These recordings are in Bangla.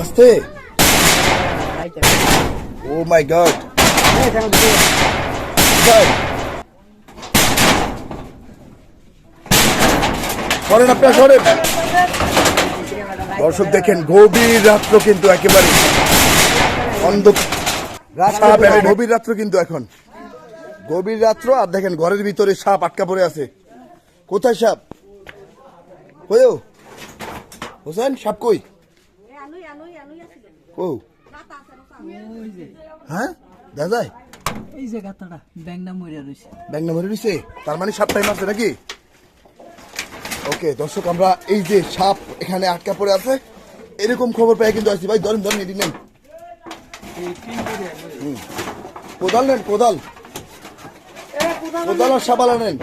আস্তে। ও মাই গড সরেন আপনার সরেন দর্শক দেখেন গভীর রাত্র কিন্তু একেবারে এনে গভীর রাত্র কিন্তু এখন। গভীর রাত্র আর দেখেন ঘরের ভিতরে সাপ আটকা পড়ে আছে। কোথায় সাপ? কইও হোসেন সাপ কই? ও হ্যাঁ দাদাই এই যে গাতাটা মরিয়া রয়েছে তার মানে সাপ টাইম আছে নাকি? ওকে দর্শক আমরা এই যে সাপ এখানে আটকা পড়ে আছে এরকম খবর পেয়ে কিন্তু আসছি ভাই ধরেন ধরেন এটি নেন। কোদাল নেন কোদাল। কোদাল আর সাবালা নেন।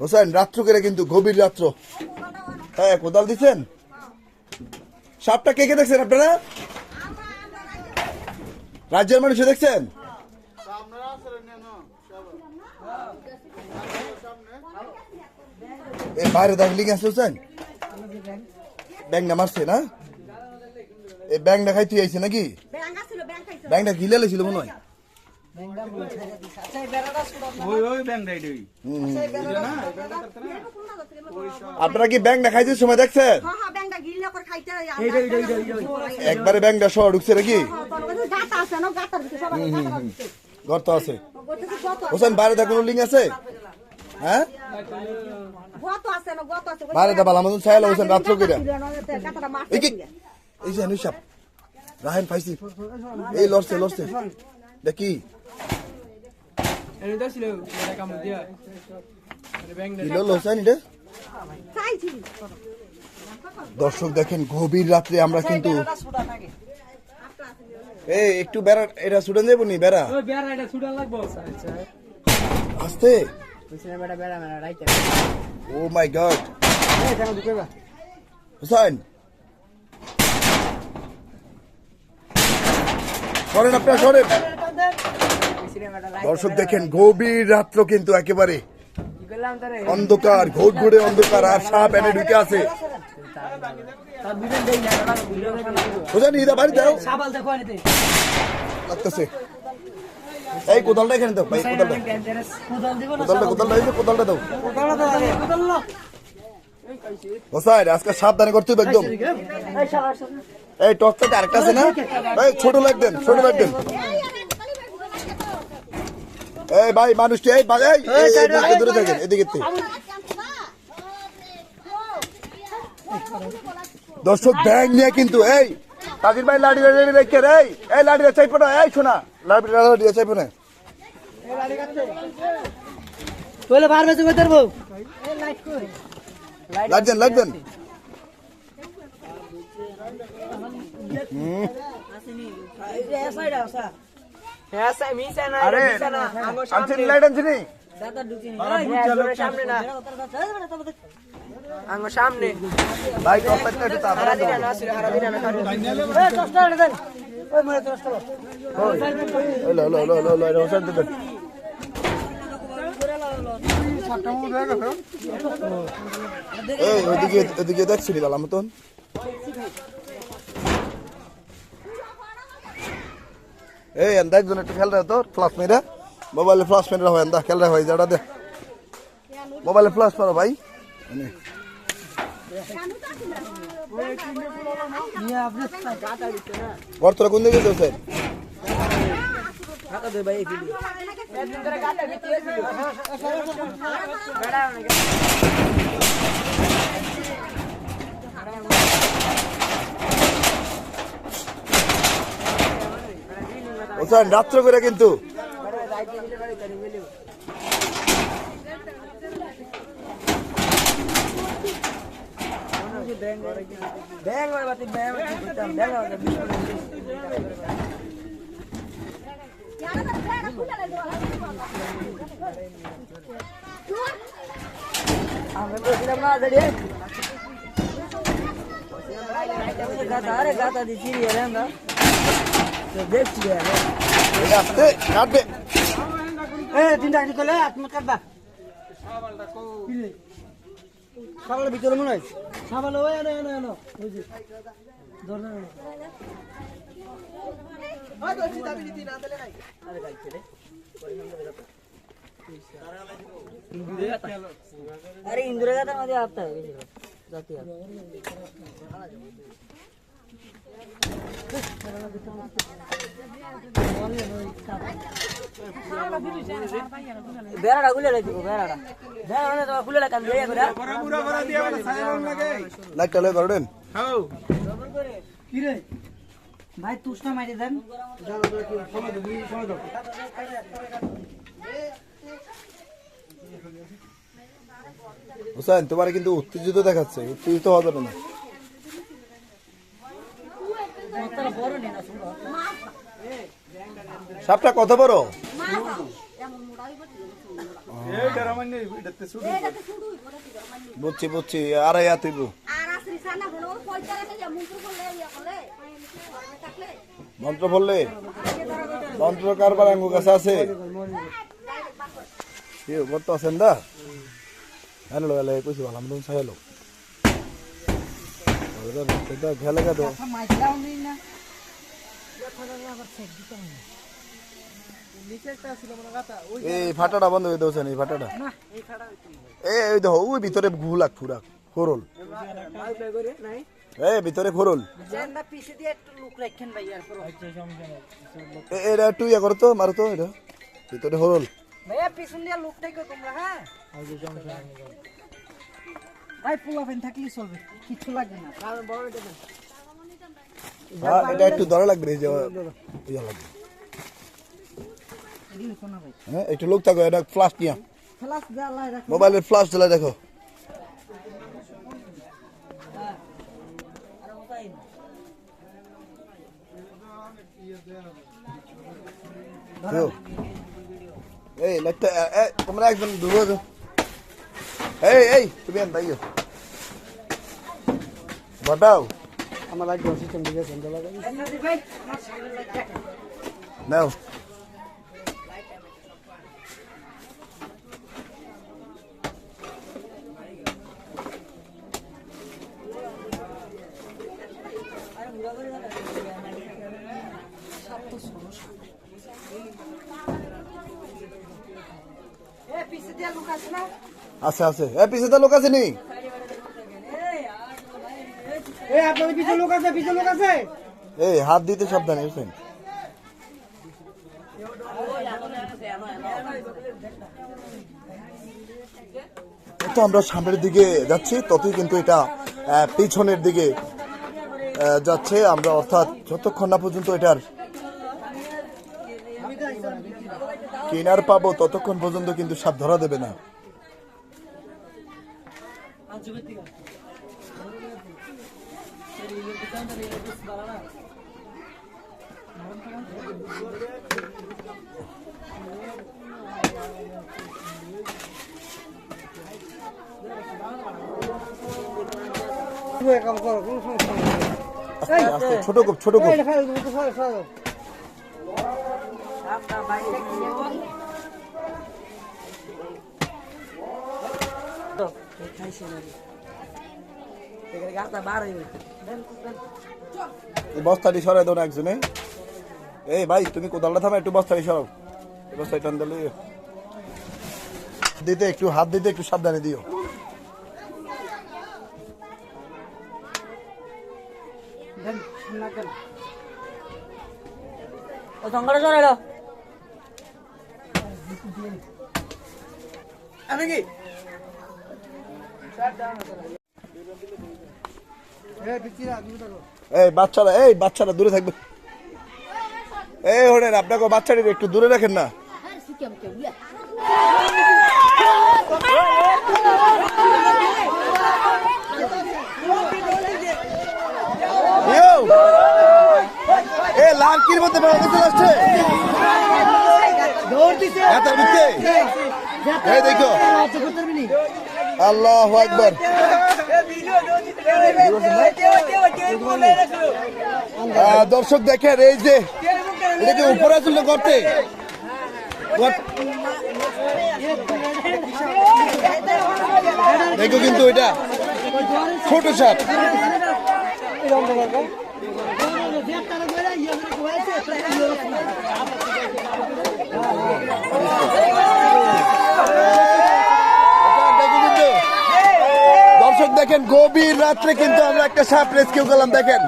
হোসেন রাত্র করে কিন্তু গভীর রাত্র। হ্যাঁ কোদাল দিচ্ছেন সাপটা কে কে দেখছেন আপনারা? রাজ্যের মানুষে দেখছেন? বাইরে দেখলি গেছে হোসেন। ব্যাংকটা মারছে না? এই ব্যাংকটা খাই তুই আইছে নাকি? ব্যাংকটা গিলে লেছিল মনে হয়। আপনারা কি ব্যাংকটা খাইতে সময় দেখছেন একবারে ব্যাংকটা সহ ঢুকছে নাকি? ঘর তো আছে হোসেন বাইরে কোনো লিঙ্ক আছে? হ্যাঁ? বাইরে দা বালা মতন ছায়ালা হোসেন রাত্র কইরা এই যে সাপ রাহেন পাইছি এই লড়ছে লড়ছে। দেখি এটা দিয়া দর্শক দেখেন গভীর রাত্রে আমরা কিন্তু ছুটা থাকে এই একটু বেড়া এটা ছুটে যাব নি বেড়া? লাগবো। আচ্ছা আসতে? ও মাই গড। হোসেন। সরেন আপনার সরেন। দর্শক দেখেন গভীর রাত্র কিন্তু একেবারে অন্ধকার ঘোর ঘুরে অন্ধকার আর সাপ এনে ঢুকে আছে। বেড়া দাও লাগতেছে। এই কোদালটা এখানে দাও ভাই কোদালটা। কোদালটা কোদালটা এই কোদালটা দাও। হোসেন আজকে সাবধানে করতে হবে একদম। এই টর্চটা আরেকটা আছে না? এই ছোট লাগবেন ছোট দেন। এই ভাই মানুষটি এই ভাই এই, দূরে থাকেন এদিকে। দর্শক ব্যাগ নিয়ে কিন্তু এই তাজির ভাই লাঠি লাঠি রেখে রে এই, এই লাঠিটা চাইপো না এই শোনা লাঠি লাঠি চাইপো না। তোলে বার বেজে ধরবো। এই লাইট কই লাইট দেন। লাইট দেন এই যে সাইডা আসা। আরে আঙ্গো আনছিনি সামনে লাইট আনছিনি দাদা ঢুকিনি সামনে না আঙ্গো সামনে ভাই টর্চটা একটু তাড়াতাড়ি হারা দিনা দাও। না ছিল হারা দিনা না কাটু এই দশটা দেন ওই মরে দশটা ওই লো লো লো লো লো লো হোসেন দেন এই ওইদিকে ওইদিকে দেখছিলি বালা মতন এই এন্দা একজন একটু খেল রে তোর ফ্লাশ মেরা। মোবাইলে ফ্লাশ মেরা হয় এন্দা খেল রে ভাই যাটা দে। মোবাইলে ফ্লাশ মারো, ভাই। ঘর কোন দিকে চলছে ভাই হোসেন রাত্র করে কিন্তু। আমরা বলছিলাম না দাঁড়িয়ে গাতা আরে গাতা দি রে আমরা তো দেখছি রে এটা আসতে কাটবে এ তিনটা আনি কলে আত্ম কাটবা সাবালের ভিতরে মনে হয় সাবালে ওই এনে এনে এনে ওই যে ধরে अरे इंदिरा मध्ये आता है जाती বেড়াটা খুলে রাখি বেড়াটা। তোমার খুলে রাখান দিয়ে করে। পুরা পুরা পুরা দিয়া বলে সাইরন লাগে লাইটটা লয়ে করেন হাও। কি রে ভাই তুষনা মারি দেন। হুসাইন তোমার কিন্তু উত্তেজিত দেখাচ্ছে উত্তেজিত হওয়া যাবে না। সাপটা কত বড়? বুঝছি বুঝছি হাত আর থাকলে মন্ত্র বললে মন্ত্র কারবার আঙ্গু কাছে আছে? কি মত আছেন দা? হ্যালো হ্যালো কইছি ভালো আমি তুমি হ্যালো এটা খেলে গেল মাইলাও নেই না। এই ফাটাটা বন্ধ হয়ে দেওছেন এই ফাটাটা। এই ওই দেখো ওই ভিতরে ঘুলাক ফুরাক খোরল এই ভিতরে খোরল জেন্ডা পিছে দিয়ে একটু লুক রাখেন ভাই আর পর। এ- এটা একটু ইয়া করো তো মারো তো এটা। ভিতরে হরল ভাইয়া পিছন দিয়ে লুক থাকবে তোমরা হ্যাঁ? ভাই পোলা ফেন থাকলেই চলবে কিছু লাগবে না। কারণ বড় এটা দেন। হ্যাঁ এটা একটু ধরা লাগবে এই যে ইয়া লাগবে। হ্যাঁ একটু লোক থাকো এটা ফ্লাশ নিয়া মোবাইলের ফ্লাশ দিলে দেখো? এই এই তোমরা একজন দূরে এই এই তুমি এন তাইও বটাও আমার লাইট সিস্টেম দিকে সেন্টার লাগাই নাও এ পিছে দিয়ে লুক আছে আছে আছে এ পিছে তো লোক আছে নি এ এই, হাত দিতে সাবধানে বুঝছেন তো আমরা সামনের দিকে যাচ্ছি, ততই কিন্তু এটা পিছনের দিকে যাচ্ছে। আমরা অর্থাৎ যতক্ষণ না পর্যন্ত এটার কিনার পাবো, ততক্ষণ পর্যন্ত কিন্তু সাপ ধরা দেবে না। কাম করো কোনো সমস্যা নেই আস্তে আস্তে ছোট কোপ ছোট কোপ এই ফেল তুমি তো ফেল ফেল আপনার বাইরে কি তো খাইছে না এখানে গাছটা বার হয়ে গেছে দেন দেন এই বস্তাটি সরাই দাও না একজনে। এই ভাই তুমি কোদালটা থামা একটু বস্তাটি সরাও। এই বস্তাটি টান দিলে দিতে একটু হাত দিতে একটু সাবধানে দিও। দেন না কেন ও জঙ্গলে চলে আমি কি? এই, বাচ্চারা এই, বাচ্চারা দূরে থাকবে। এই, হরেন, আপনাকে বাচ্চাটি একটু দূরে রাখেন না! এ লালকির মধ্যে চলে আসছে। দেখো। আল্লাহ আকবর। দর্শক দেখেন এই যে এটা কি উপরে তুললে করতে দেখো কিন্তু এটা। ছোট সাপ দেখো কিন্তু দর্শক দেখেন গভীর রাত্রে কিন্তু আমরা একটা সাপ রেস্কিউ করলাম দেখেন।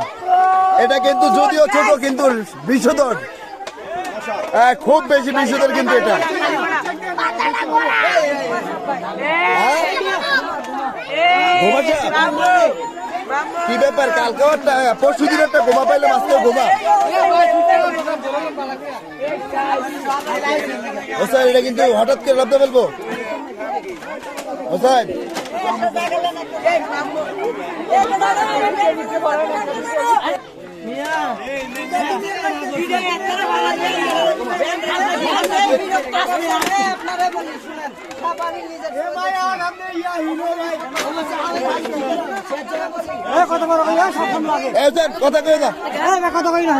এটা কিন্তু যদিও ছোট কিন্তু বিষধর। হ্যাঁ, খুব বেশি বিষধর কিন্তু এটা? কি ব্যাপার কালকে পরশু দিন একটা গোমা পাইলে আজকে গোমা ও স্যার এটা কিন্তু হঠাৎ করে লাভতে ফেলব। ও স্যার কথা দাও বেলায় সাপ ধরলামই না।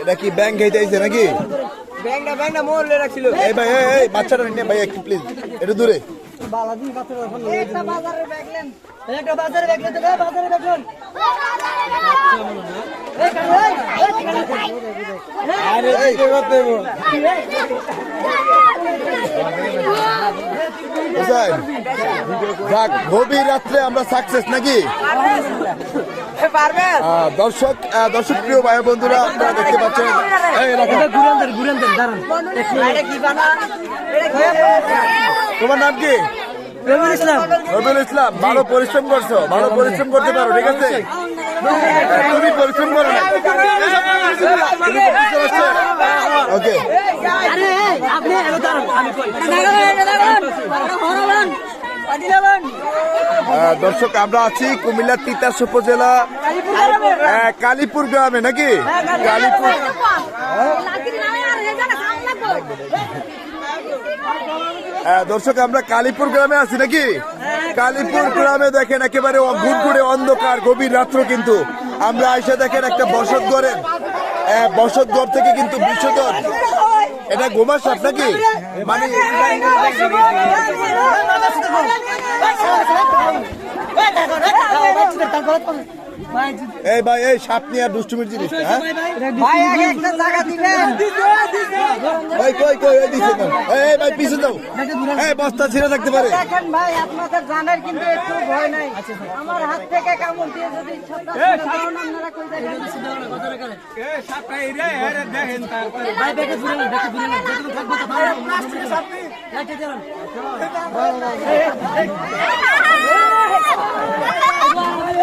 এটা কি ব্যাংক খাইতে আইছে নাকি? ব্যাংকটা ব্যাংকটা মোহলে রাখছিল। এই ভাই এই, বাচ্চাটা নিয়ে ভাই একটু প্লিজ একটু দূরে। একটা বাজারে ব্যাগলেন একটা বাজারে ব্যাগলেন তো বাজারে ব্যাগলেন এই, কোথায়? গভীর রাত্রে আমরা সাকসেস নাকি দর্শক দর্শক প্রিয় ভাই বন্ধুরা আপনারা দেখতে পাচ্ছেন তোমার নাম কি ইসলাম রবিউল ইসলাম ভালো পরিশ্রম করছ ভালো পরিশ্রম করতে পারো ঠিক আছে তুমি পরিশ্রম করো না ওকে আরে আপনি এলো দাঁড়ান আমি কই? দাঁড়ান দাঁড়ান হরবান পাটিলাবান আহ, দর্শক আমরা আছি কুমিল্লার তিতাস উপজেলা কালীপুর গ্রামে নাকি? কালীপুর। দর্শক আমরা কালীপুর গ্রামে আছি নাকি? কালীপুর গ্রামে দেখেন একেবারে ঘুরঘুরে অন্ধকার গভীর রাত্র কিন্তু। আমরা আইসা দেখেন একটা বসত ঘরের আহ, বসত ঘর থেকে কিন্তু বিশ্বদর এটা গোমাস আপনাকে নাকি মানে এই ভাই এই সাপ নিয়ে আর দুষ্টুমির জিনিস হ্যাঁ ভাই কই কই দিছে তো এই ভাই পিছে দাও এই বস্তা ছিঁড়ে থাকতে পারে দেখেন ভাই আপনাদের জানের কিন্তু একটু ভয় নাই আমার হাত থেকে কামড় দিয়ে যদি ছত্রাক ছিঁড়ে দেন, আপনারা কই দেখেন এ সাপটা এই রে এ রে দেখেন তারপরে ভাই দেখে ঘুরে না দেখে ঘুরে না যেটুকু থাকবে তো ভালো প্লাস্টিকের সাপনি লাইটে দেন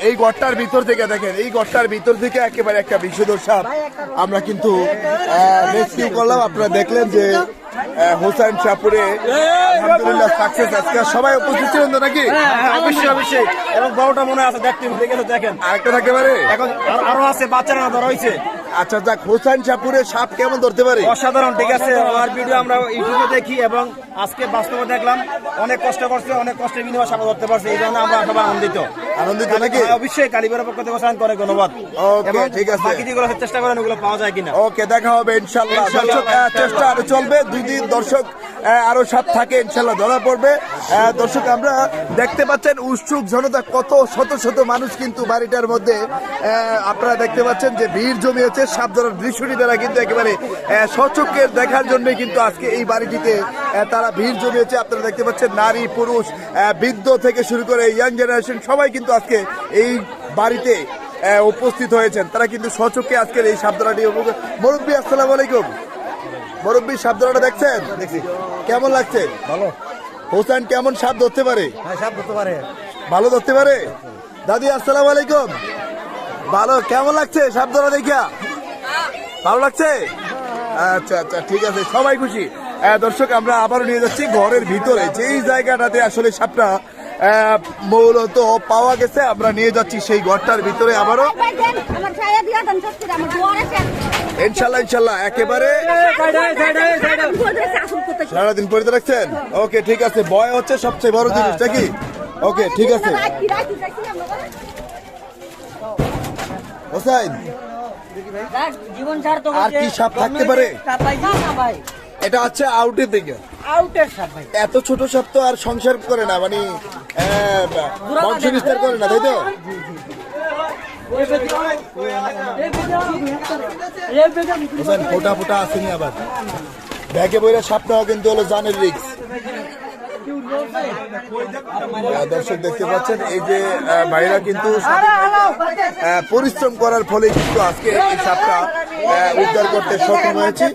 এই- গড়টার ভিতর থেকে দেখেন এই গড়টার ভিতর থেকে একেবারে একটা বিষধর সাপ। আমরা কিন্তু রেস্কিউ করলাম। আপনারা দেখলেন যে হোসেন শাহপুরে আলহামদুলিল্লাহ সাকসেস আজকে সবাই উপস্থিত ছিলেন তো নাকি? অবশ্যই অবশ্যই। এবং বড়টা মনে আছে দেখতে দেখে দেখেন। আরেকটা থাকতে পারে? এখন আরও আছে বাচ্চারা ধরা হয়েছে আচ্ছা যাক হোসেন শাহপুরে সাপ কেমন ধরতে পারে? অসাধারণ ঠিক আছে। আমার ভিডিও আমরা ইউটিউবে দেখি এবং আজকে বাস্তবে দেখলাম অনেক কষ্ট করছে অনেক কষ্টে বিনিময় সাপ ধরতে পারছে এই জন্য আমরা সবাই আনন্দিত। আনন্দিত নাকি? অবশ্যই কালীপুরের পক্ষ থেকে অসাধারণ করে ধন্যবাদ। ওকে, ঠিক আছে। বাকি যেগুলো চেষ্টা করেন ওগুলো পাওয়া যায় কিনা। ওকে দেখা হবে ইনশাআল্লাহ দর্শক চেষ্টা আরও চলবে। দুই দিন দর্শক আরও সাপ থাকে ইনশাল্লাহ ধরা পড়বে। দর্শক, আমরা দেখতে পাচ্ছেন উৎসুক জনতা, কত শত শত মানুষ কিন্তু বাড়িটার মধ্যে আপনারা দেখতে পাচ্ছেন যে ভিড় জমিয়েছে। সাপ ধরার দৃশ্যটি তারা কিন্তু একেবারে সচক্ষে দেখার জন্য কিন্তু আজকে এই বাড়িটিতে তারা ভিড় জমিয়েছে। আপনারা দেখতে পাচ্ছেন নারী, পুরুষ বৃদ্ধ থেকে শুরু করে ইয়াং জেনারেশন সবাই কিন্তু আজকে এই বাড়িতে উপস্থিত হয়েছেন। তারা কিন্তু সচক্ষে আজকের এই সাবধানাটি মুরব্বী, আসসালাম আলাইকুম। মুরব্বী সাবধানটা দেখছেন? কেমন লাগছে? ভালো। হোসেন কেমন সাপ ধরতে পারে? হ্যাঁ সাপ ধরতে পারে। ভালো ধরতে পারে? দাদি আসসালাম আলাইকুম। ভালো কেমন লাগছে সাপ ধরা দেখিয়া? ভালো লাগছে? আচ্ছা আচ্ছা ঠিক আছে সবাই খুশি। দর্শক আমরা আবারও নিয়ে যাচ্ছি ঘরের ভিতরে। যেই জায়গাটাতে আসলে সাপটা মূলত পাওয়া গেছে। আমরা নিয়ে যাচ্ছি সেই ঘরটার ভিতরে আবারও। ইনশাল্লাহ ইনশাল্লাহ একেবারে। সারাদিন পরে রাখছেন? ওকে ঠিক আছে। বয় হচ্ছে সবচেয়ে বড় জিনিস নাকি? ওকে ঠিক আছে। হোসাইন জীবন ছাড় তো আর কি সাপ থাকতে পারে? না না ভাই। এটা হচ্ছে আউটের দিকে। আউটের সাপ ভাই। এত ছোট সাপ তো আর সংসার করে না মানে বংশ বিস্তার করে না তাই তো? ফোটা ফোটা আসেনি আবার। ব্যাগে বইরা সাপ নেওয়া কিন্তু হলো জানের রিক্স দর্শক দেখতে পাচ্ছেন এই যে ভাইরা কিন্তু পরিশ্রম করার ফলে কিন্তু আজকে এই সাপটা উদ্ধার করতে সক্ষম হয়েছে